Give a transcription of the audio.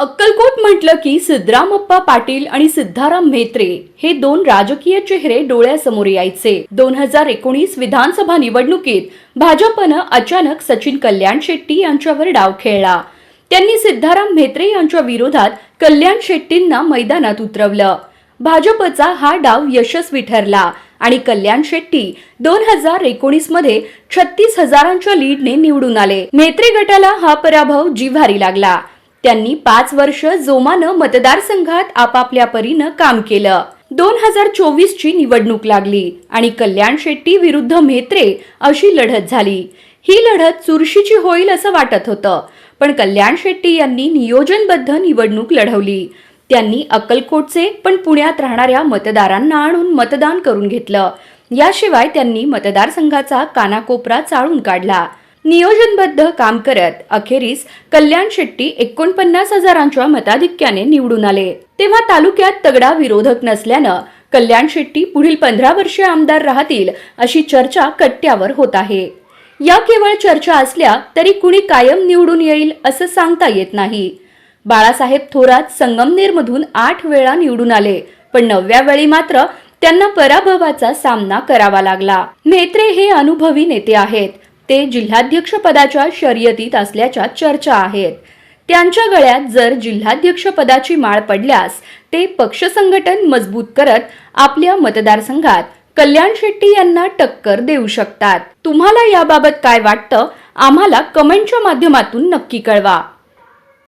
अक्कलकोट म्हटलं की सिद्धरामप्पा पाटील आणि सिद्धाराम म्हेत्रे हे दोन राजकीय चेहरे डोळ्यासमोर यायचे. दोन हजार एकोणीस विधानसभा निवडणुकीत भाजपनं अचानक सचिन कल्याण शेट्टी यांच्यावर डाव खेळला. त्यांनी सिद्धाराम म्हेत्रे यांच्या विरोधात कल्याण शेट्टींना मैदानात उतरवलं. भाजपचा हा डाव यशस्वी ठरला आणि कल्याण शेट्टी दोन हजार एकोणीसमध्ये छत्तीस हजारांच्या लीडने निवडून आले. म्हेत्रे गटाला हा पराभव जिव्हारी लागला. त्यांनी पाच वर्ष जोमानं मतदारसंघात आपापल्या परीनं काम केलं. दोन हजार चोवीस ची निवडणूक लागली आणि कल्याण शेट्टी विरुद्ध म्हेत्रे अशी लढत झाली. ही लढत चुरशीची होईल असं वाटत होतं पण कल्याण शेट्टी यांनी नियोजनबद्ध निवडणूक लढवली. त्यांनी अक्कलकोटचे पण पुण्यात राहणाऱ्या मतदारांना आणून मतदान करून घेतलं. याशिवाय त्यांनी मतदारसंघाचा कानाकोपरा चाळून काढला. नियोजनबद्ध काम करत अखेरीस कल्याण शेट्टी एकोणपन्नास हजारांच्या मताधिक्याने निवडून आले. तेव्हा तालुक्यात तगडा विरोधक नसल्यानं कल्याण शेट्टी पुढील पंधरा वर्षे आमदार राहतील अशी चर्चा कट्ट्यावर होत आहे. या केवळ चर्चा असल्या तरी कुणी कायम निवडून येईल असं सांगता येत नाही. बाळासाहेब थोरात संगमनेरमधून आठ वेळा निवडून आले पण नवव्या वेळी मात्र त्यांना पराभवाचा सामना करावा लागला. नेत्रे हे अनुभवी नेते आहेत. ते जिल्हाध्यक्षपदाच्या शर्यतीत असल्याच्या चर्चा आहेत. त्यांच्या गळ्यात जर जिल्हाध्यक्षपदाची माळ पडल्यास ते पक्ष संघटन मजबूत करत आपल्या मतदारसंघात कल्याण शेट्टी यांना टक्कर देऊ शकतात. तुम्हाला याबाबत काय वाटतं? आम्हाला कमेंटच्या माध्यमातून नक्की कळवा.